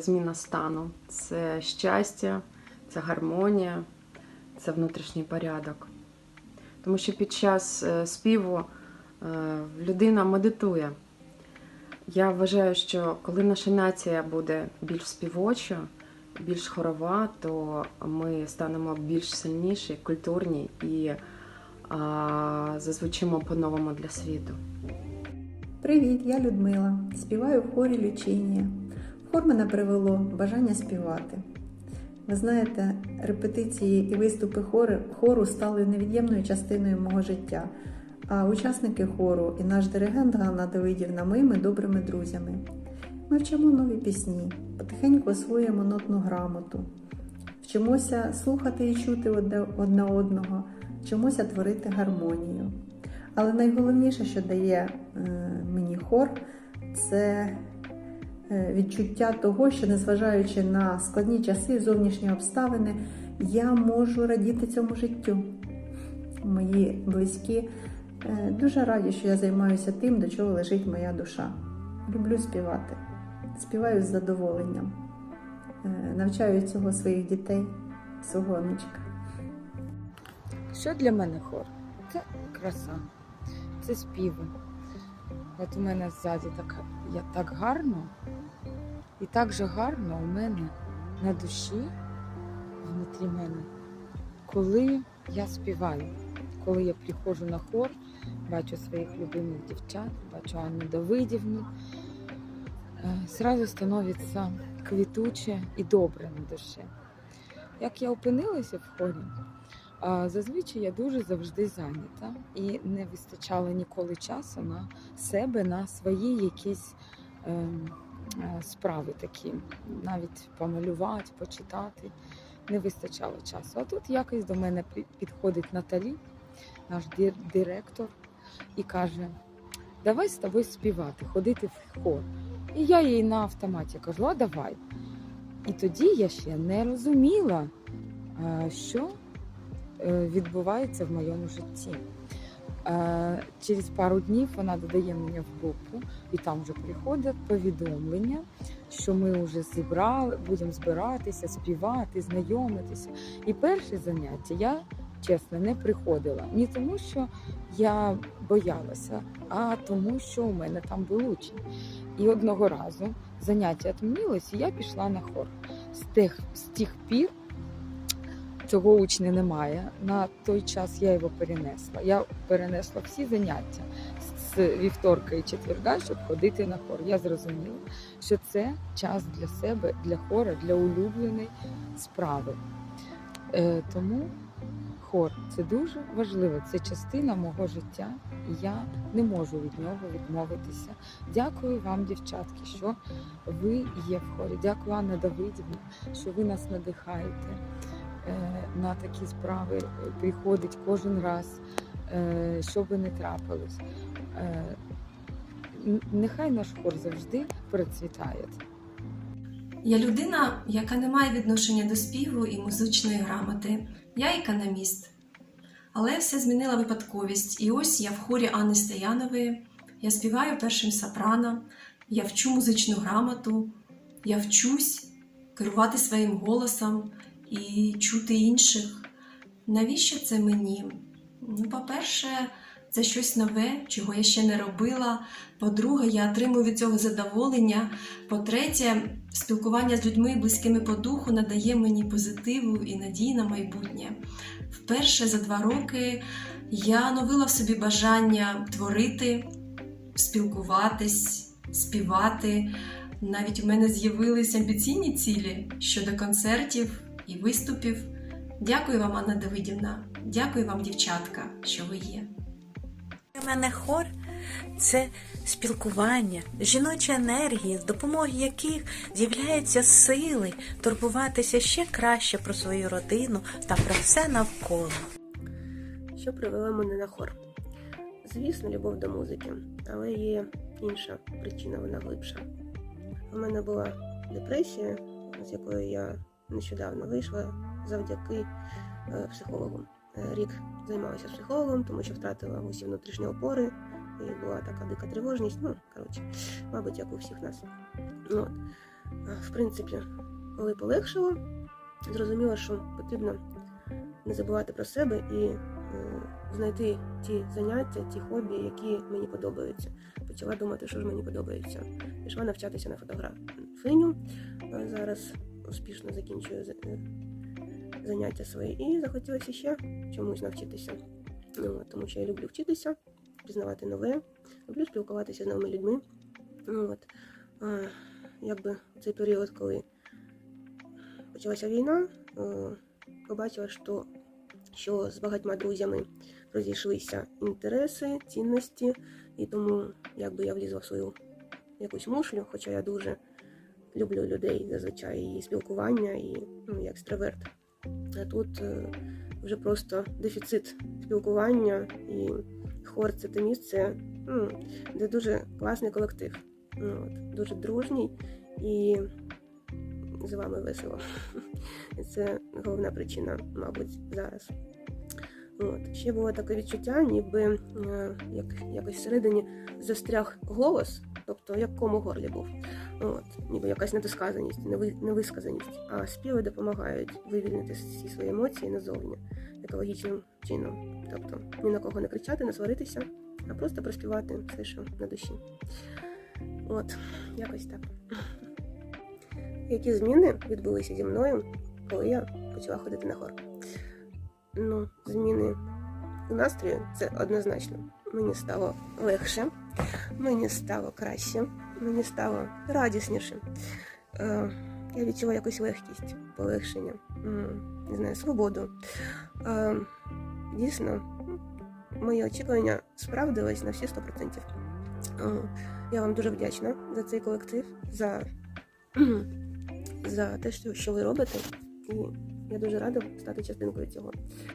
Зміна стану це щастя, це гармонія, це внутрішній порядок. Тому що під час е, співу е, людина медитує. Я вважаю, що коли наша нація буде більш співоча, більш хорова, то ми станемо більш сильніші, культурні і а, зазвучимо по-новому для світу. Привіт, я Людмила. Співаю в хорі Лючинія. Хор мене привело бажання співати. Ви знаєте, репетиції і виступи хору, стали невід'ємною частиною мого життя. А учасники хору і наш диригент Ганна Давидівна моїми добрими друзями. Ми вчимо нові пісні, потихеньку освоюємо нотну грамоту, вчимося слухати і чути одне, одного, вчимося творити гармонію. Але найголовніше, що дає е, мені хор, це відчуття того, що незважаючи на складні часи зовнішні обставини, я можу радіти цьому життю. Мої близькі е, дуже раді, що я займаюся тим, до чого лежить моя душа. Люблю співати, співаю з задоволенням, Е, навчаю цього своїх дітей, свого онучка. Що для мене хор? Це краса, це співи. От у мене ззаді так, я, так гарно, і так же гарно у мене на душі, внутрі мене, коли я співаю, коли я приходжу на хор, бачу своїх любимих дівчат, бачу Анну Давидівну, е, зразу становиться квітуче і добре на душі. Як я опинилася в хорі, Зазвичай я дуже завжди зайнята і не вистачало ніколи часу на себе, на свої якісь ем, справи такі, навіть помалювати, почитати. Не вистачало часу. А тут якось до мене підходить Наталі, наш директор, і каже: давай з тобою співати, ходити в хор. І я їй на автоматі кажу, а давай. І тоді я ще не розуміла, е, що е, відбувається в моєму житті. Е, Через пару днів вона додає мене в групу, і там вже приходять повідомлення, що ми вже зібрали, будемо збиратися, співати, знайомитися. І перше заняття я чесно не приходила. Не тому, що я боялася, а тому, що у мене там був учень. І одного разу заняття відмінилось, і я пішла на хор. З тих, з тих пір цього учня немає. На той час я його перенесла. Я перенесла всі заняття з вівторка і четверга, щоб ходити на хор. Я зрозуміла, що це час для себе, для хора, для улюбленої справи. Е, тому хор це дуже важливо. Це частина мого життя, і я не можу від нього відмовитися. Дякую вам, дівчатки, що ви є в хорі. Дякую, Анна Давидівна, що ви нас надихаєте на такі справи. е, Приходить кожен раз, е, що би не трапилось. Е, Нехай наш хор завжди процвітає. Я людина, яка не має відношення до співу і музичної грамоти. Я економіст. Але все змінила випадковість. І ось я в хорі Анни Стоянової. Я співаю першим сопрано, я вчу музичну грамоту, я вчусь керувати своїм голосом і чути інших. Навіщо це мені? Ну, по-перше, це щось нове, чого я ще не робила. По-друге, я отримую від цього задоволення. По-третє, спілкування з людьми, близькими по духу, надає мені позитиву і надії на майбутнє. Вперше за два роки я новила в собі бажання творити, спілкуватись, співати. Навіть у мене з'явилися амбіційні цілі щодо концертів і виступів. Дякую вам, Анна Давидівна. Дякую вам, дівчатка, що ви є. Для мене хор це спілкування, жіноча енергія, з допомогою яких з'являються сили турбуватися ще краще про свою родину та про все навколо. Що привело мене на хор? Звісно, любов до музики, але є інша причина, вона глибша. У мене була депресія, з якої я нещодавно вийшла завдяки е, психологу. Е, Рік займалася психологом, тому що втратила усі внутрішні опори, і була така дика тривожність. Ну, коротше, мабуть, як у всіх нас. От. В принципі, коли полегшило, зрозуміла, що потрібно не забувати про себе і е, знайти ті заняття, ті хобі, які мені подобаються. Почала думати, що ж мені подобається. Пішла навчатися на фотографиню. Зараз успішно закінчую е, заняття свої і захотілося ще чомусь навчитися. Ну, тому що я люблю вчитися, пізнавати нове, люблю спілкуватися з новими людьми. Ну, от, а, якби цей період, коли почалася війна, е, побачила, що, що з багатьма друзями розійшлися інтереси, цінності, і тому якби я влізла в свою якусь мушлю, хоча я дуже люблю людей зазвичай і спілкування, і ну, як екстраверт. А тут е, вже просто дефіцит спілкування, і хор це те місце, ну, де дуже класний колектив. Ну, от, дуже дружній і з вами весело. Це головна причина, мабуть, зараз. От. Ще було таке відчуття, ніби е, як, якось всередині застряг голос, тобто як кому горлі був. От, ніби якась недосказаність, неви, невисказаність. А співи допомагають вивільнити всі свої емоції назовні екологічним чином. Тобто ні на кого не кричати, не сваритися, а просто проспівати все, що на душі. От, якось так. Які зміни відбулися зі мною, коли я почала ходити на хор? Ну, зміни у настрою це однозначно. Мені стало легше, мені стало краще, мені стало радісніше. Е, я відчула якусь легкість, полегшення, не знаю, свободу. Е, дійсно, мої очікування справдились на всі 100%. Е, я вам дуже вдячна за цей колектив, за, за те, що ви робите. І я дуже рада стати частинкою цього.